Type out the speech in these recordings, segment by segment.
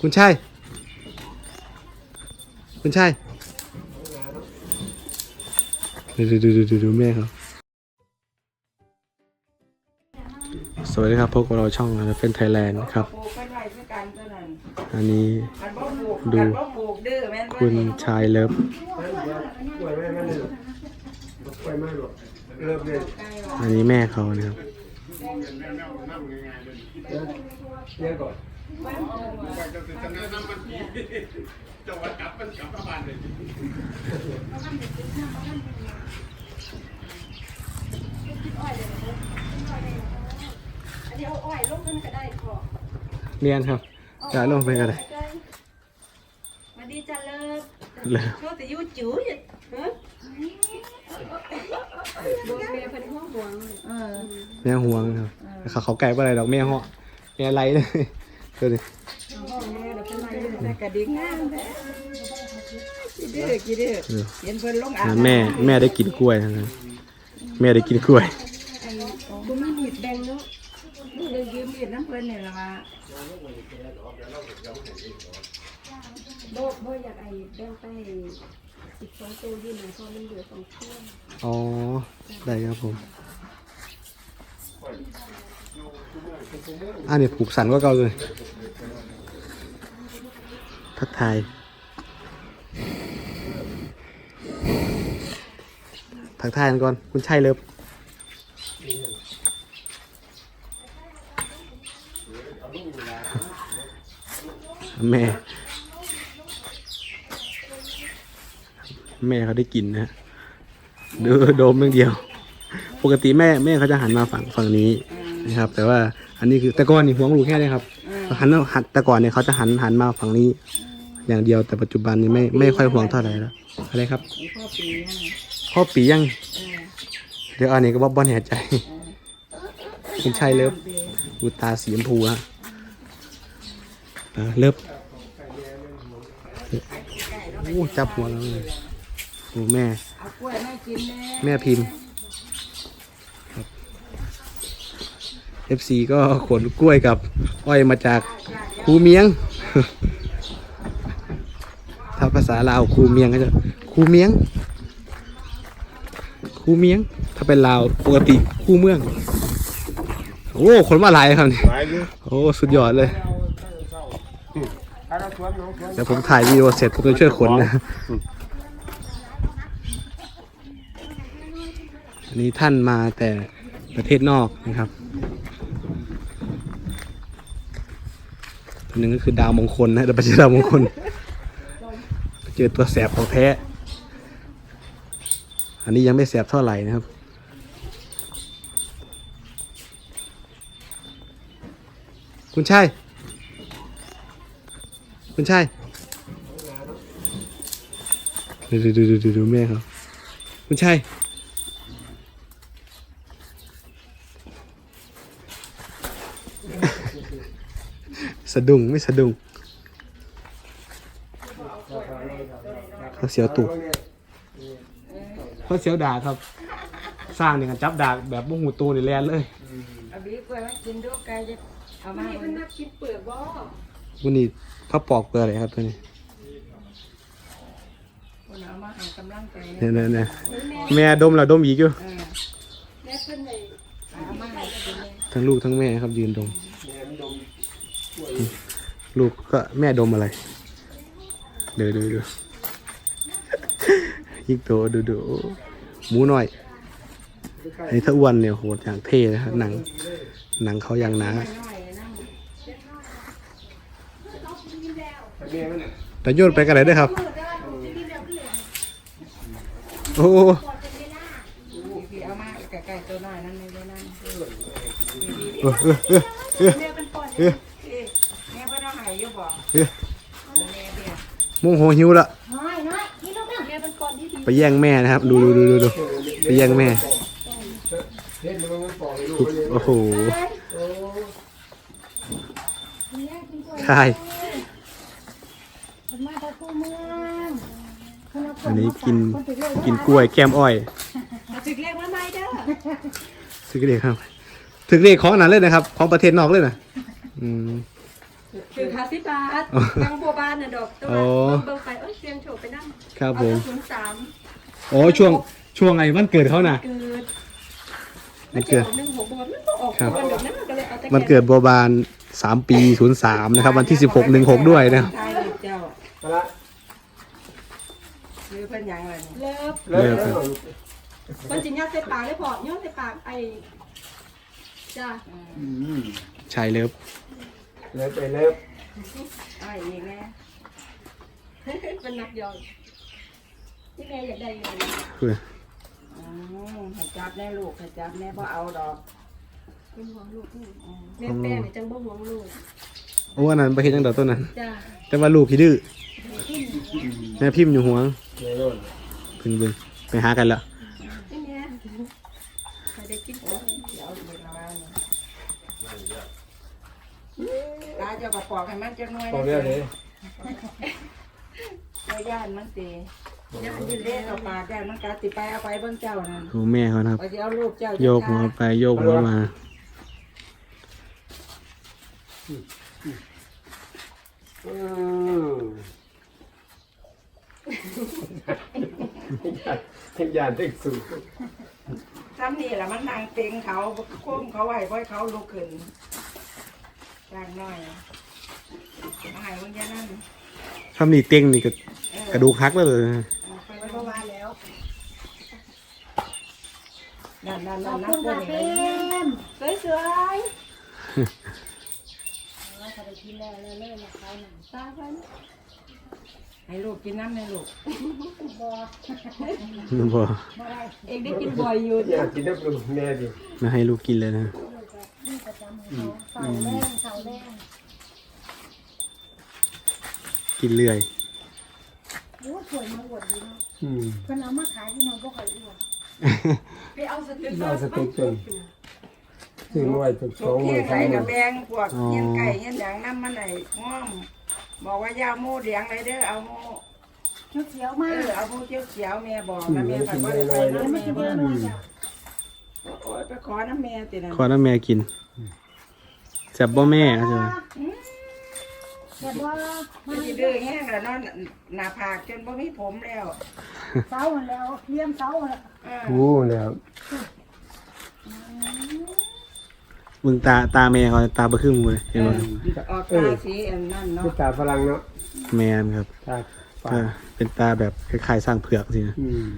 คุณชายคุณชายดูดูดูดูดูแม่เขาสวัสดีครับพบกับเราช่องเราเป็นไทยแลนด์ครับ ปลูกเป็นไรคือกันเท่านั้นอันนี้อันบ่ปลูกดูอันบ่ปลูกดื้อแม่นบ่คุณนี่ชายเลิฟป่วยไม่ไม่เลยป่วยไม่หรอกเริ่มเลยอันนี้แม่เขานะครับเรียก่อน อันนี้เอาอ้อยลงกันก็ได้ขอเรียนครับจะลงไปกันเลยมาดีจ้าเลิกเลิฟโชติอยู่จิ๋วอยู่ฮะบัวเมย์เป็นห้องหวงเออแม่ห่วงครับเขาเขาไก่ปอะไรดอกแม่เหาะแม่ไรเลยดูดิห้องแม่เดี๋ยวเป็นไรเลยแต่กระดิ่งงามแท้กี่ดื้อกี่ดื้อดูเห็นเพิ่นลงอาบอ่าน้ำแม่แม่ได้กินกล้วยนะแม่ได้กินกล้วยคุณมีมีดแดงเนาะนี่เลยยืมมีดน้ำเพิ่นนี่ล่ะว่าโบโบอยากไอ้แดงไปสิบสองตัวยืนหนึ่งพอมันเหลือสองเที่ยงอ๋อ ได้ครับผม อันนี้ผูกสันก็เก่าเลยทักทายทักทายกันก่อน คุณชัยเลิฟแม่ แม่เขาได้กินนะฮะดูโดมเรื่องเดียว ปกติแม่แม่เขาจะหันมาฝั่งฝั่งนี้ นะครับ แต่ว่าอันนี้คือแต่ก่อนนี่หัวมันรูแค่นี้ครับหันหันแต่ก่อนเนี่ยเขาจะหันหันมาฝั่งนี้ อย่างเดียวแต่ปัจจุบันนี้ไม่ไม่ค่อยห่วงเท่าไหร่แล้วอะไรครับไอ้พ่อปีนั่นน่ะพ่อปียังเออเดี๋ยวอันนี้ก็บอบอลแห่ใจคุณชัยเลิฟดูตาสีชมพูฮะเออเลิฟโอ้จับหัวแล้วเลยโอ้แม่เอากล้วยแม่กินแน่แม่พิมพ์ครับ FC ก็ขนกล้วยกับอ้อยมาจากคูเมียง ถ้าภาษาลาวคูเมียงก็จะคูเมียงคูเมียง ถ้าเป็นลาวปกติคูเมือง โอ้ขนมาหลายครับนี่หลายเลยโอ้สุดยอดเลยถ้าเราสวนน้องสวนเดี๋ยวผมถ่ายวีดีโอเสร็จผมจะช่วยขนนะอันนี้ท่านมาแต่ประเทศนอกนะครับตัว หนึ่งก็คือดาวมงคลนะแต่ไม่ใช่ดาวมงคลเจอตัวแสบของแท้ อันนี้ยังไม่แสบเท่าไหร่นะครับ คุณชายคุณชายดูดูดูดูดูดูแม่เขาคุณชาย สะดุ้งไม่สะดุ้งเขาเสียวตุกเขาเสียวดาครับ สร้างเนี่ยกันจับดากแบบบุ้งหูตูนี่แลนเลยเอาบีกล้วยมากินดูไกลจะเอามานี่ให้มันนักกินเปลือกบ่วันนี้พระปอกเปลือกอะไรครับตัวนี้คนเอามาให้กำลังใจเนี่ยเนี่ยเนี่ยแม่ดมแล้วดมอีกอยู่เออแม่เพิ่นเลยเอามาให้กินเลยทั้งลูกทั้งแม่ครับยืนดม ลูกก็แม่ดมอะไร เดี๋ยวดูดูยิกโตดูดูหมูหน่อยอันนี้ถ้าอ้วนเนี่ยโหดอย่างเท่นะครับหนัง หนังเขาอย่างหนาแม่มันน่ะแต่โยนไปกันไหนด้วยครับ โอ้เออเออเออเออ เออแม่เบี้ยโมงโหหิวละน้อยน้อยนี่ลูกแม่เป็นปอนที่ดีไปแย่งแม่นะครับ ดูดูดูดูดูไปแย่งแม่เล่นมันมันปอกเลยลูกเลยโอ้โหโอ้ใช่มันมาจากคู่เมืองเพิ่นเอาอันนี้กินกินกล้วยแก้มอ้อยมาถึกเลขมาใหม่เด้อถึกเรียกครับถึกเรียกของอันนั้นเลยนะครับ ของประเทศนอกเลยนะอืม คือใครห้าสิบบาทบางบัวบานน่ะดอกตัวอ๋อเบิ่งไปเอ้ยเตรียมโฉบไปนั่งครับผม ศูนย์สามโอ้ช่วงช่วงไอ้วันเกิดเขาน่ะ เกิดมัมันนเกิเกิดดหนึ่งหกบวกมันก็ออกครับวันเดียวนั้นมันก็เลยเอาแต่มันเกิดบัวบานสามปีศูนย์สามนะครับ วันที่สิบหกหนึ่งหกด้วยนะครับใช่ลูกเจ้ามาละหรือเพิ่นหยังอะไรนี่เลิฟเลิกเลิแล้วกมันจิยัดใส่ปากเลยพอย่อใส่ปากไอ้จ้า อืมชายเลิฟ เลิกไปเลิกเอ้อยอีกแม่เป็นนักยองที่แม่อยากได้อยู่นะคืออืมให้จับแน่ลูกให้จับแน่บ่เอาดอกเป็นห่วงลูกนี่แม่แป้งนี่จังบ่ห่วงลูกโอ้อันนั้นประเห็นตั้งแต่ต้นนั้น จ้าแต่ว่าลูกพี่ดื้อแม่พิมพ์อยู่ห่วงในโน่นพึ่งเบึงไปหากันละที่แม่ใครได้กินโอ้ยเดี๋ยวเอาอีกแล้วว่านี่ ตาเจ้าก็ปอกให้มันจักหน่อยบอกเรื่องนี้ไม่ย่านมันตีย่านยืนเล่นเอาปากย่านมันกัดติไปเอาไปเบิ่งเจ้านั่นโอ้แม่เขานะครับ ไปสิเอารูปเจ้าโยกหัวไปโยกหัวมาอืมทั้งยานทั้งสูงซ้ำนี่แหละมันนางเต็งเขาโค้งเขาไว้ไว้เขาลุกขึ้น ร่างน้อยเอาให้เบิ่งแค่นั้นทำนี่เต็งนี่ก็เออกระดูกหักแล้วเลยเอาไปไว้ประมาณแล้วนั่นนั่นนั่นนั่นตัวนี้สวยสวยให้ลูกกินน้ำให้ลูกบ่เองได้กินบ่อยอยู่อยากกินน้ำปรุงแม่ดิไม่ให้ลูกกินเลยนะ กินเรื่อย โอ้สวยมาอวดดีเนาะอืม เพิ่นเอามาขายที่น้องบ่ค่อยอวดไปเอาสติ๊กเอาสเต็กจนซื้อมาไว้ถึงสลูอกงหเคีมื่ยนไก่สามหกัมื่บนแบงพวกเงี้ยไก่เงี้ยหยังน้ำมันไหนง้อม บอกว่ายาโม่เลี้ยงไรเด้อเอาโม่ชุดเขียวเอมากอเอาโม่เขียวเขียวแม่บอกนะแม่ฝันว่าไปน้ำแม่บ่โอ้ยไปขอน้ำแม่ตินะขอน้ำแม่กินแซ่บบ่แม่เขาจะว่าแต่ว่ามันสิดื้อแห้งแล้วเนอนหน้าผากจนบ่มีผมแล้วเสาหันแล้วเลี้ยงเสาหันแล้วเออโอ้แล้วมึงตาตาแม่เขาตาบ่ครึ่งเลยเห็นบ่ออกตาสีอันนั่นเนาะ คือตาฝรั่งเนาะแมนครับตาฝอ่ารั่งเป็นตาแบบคล้ายๆสร้างเผือกสินะอืม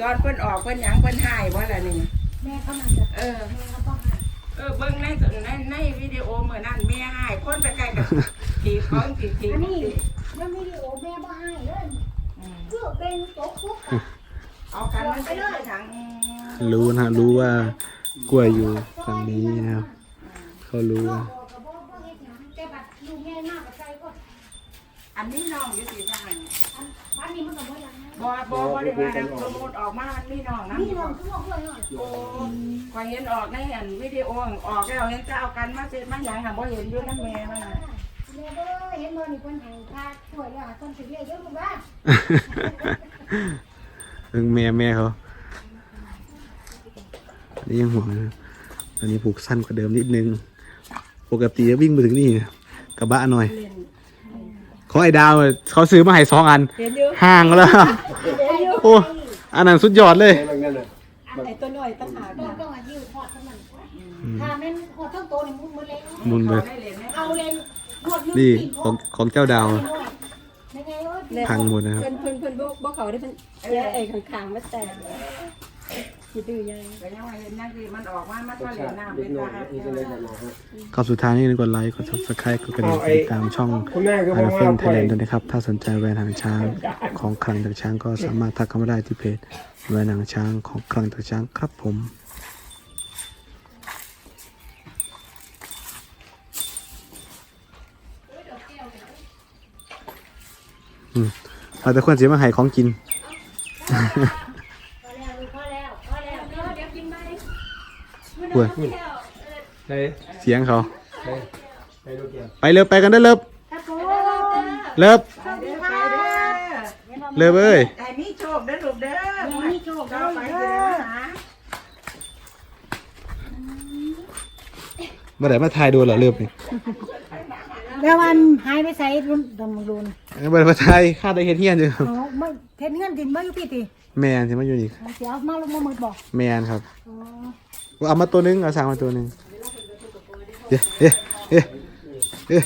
ตอนเพิ่นออกเพิ่นหยังเพิ่นหายบ่ล่ะนี่ แม่เขานั่งจะเออ แม่เขาต้องหา เออเบิ่งในในในวิดีโอเมื่อนั้นแม่หายคนไปใกล้กับทีเขาทีทีอันนี้ยังวิดีโอแม่บ่ให้เลยคือเป็นโต๊ะคุกเอากันมันไปเลยถังรู้นะรู้ว่ากล้วยอยู่ฝั่งนี้นะครับ เขารู้ว่าบอกกับบ่บ่เฮ็ดหยังแต่บัดลูกแม่มากกับใจก็อันนี้น้องอยู่ที่ทางอันอันนี้มันก็บ่อยั งนะบ่บ่บ่ได้ว่าโปรโมทออกมามันมีน้องนะนี่น้องคือบอกด้วยหน่อยโอ้ข่อยเห็นออกในอันวิดีโอออกแล้วเห็นจะเอากันมาเสร็จมาหยังค่ะบ่เห็นอยู่นำแม่มันน่ะแม่เด้อเห็นบ่นี่เพิ่นให้ค่าช่วยแล้วคนสิเรียกเยอะลูกว่าเอิงแม่แม่เขาอันนี้ยังห่วงนะตอนนี้ผูกสั้นกว่าเดิมนิดนึง ปกติจะวิ่งมาถึงนี่นะกระบะหน่อย ของไอ้ดาวเขาซื้อมาให้สองอัน เห็นอยู่ห่างแล้วโอ้ อันนั้นสุดยอดเลยไอ้บางนั่นน่ะไอ้ตัวน้อยตั้งหากต้องนะต้องอายุทอดเท่านั้นถ้าแม่นหอดทั้งโตนี่มุดหมดเลยมุนไปได้เหรียญไหมเอาเลยหอดนึงนี่กินของของเจ้าดาวยังไงเอ้ยพังหมดนะครับ เพิ่นเพิ่นเพิ่นบ่บ่เขาได้เพิ่นเสียเองข้างๆมาแตก คิดดื้อยังก็ยังว่าเห็นนั่นคือมันออกมามันก็เหรียญน้ำเด็เป็กนน้อตายนี่ก็เลยจะมาฮะ ก็สุดท้ายนี่กดไลค์ กด subscribe กดกระดิ่งติดตามช่องคุณแม่ก็บอาอกราเฟว่านไทปล่ยอยแลนด์ด้วยนะครับ ถ้าสนใจแหวนหางช้างของคลังจากช้างก็สามารถทักเข้ามาได้ที่เพจแหวนหางช้างของคลังจากช้างครับผมอืมเราแต่ควรเสียมาให้ของกิน พอแล้วลูกพอแล้วพอแล้ว เดี๋ยวเดี๋ยวกินไป เว้ยเฮ้ยเสียงเขาเฮ้ยไปลูกเดียวไปเร็วไปกันได้อเลิฟครับผมเลิฟไปเด้อไปเด้อเลิฟเอ้ยไอ้มีโชคเด้อลูกเด้อมีโชคเด้อไปเด้อหาเมื่อไหร่มาทายดูเหรอเลิฟนี่แล้ววันหายไปใส่รุ่นดำรุนเบอร์ภาษาไทยค่าได้เฮ็ดเฮียนอยู่ครับอ๋อไม่เฮ็ดเงินดินบ่อยู่พี่ติ แมนที่มาอยู่นี่เอาสิเอามาลงมาหมดบ่แมนครับอ๋อเอามาตัวหนึงเอาสั่งมาตัวหนึงเอ๊ะเอ๊ะเอ๊ะเอ๊ะ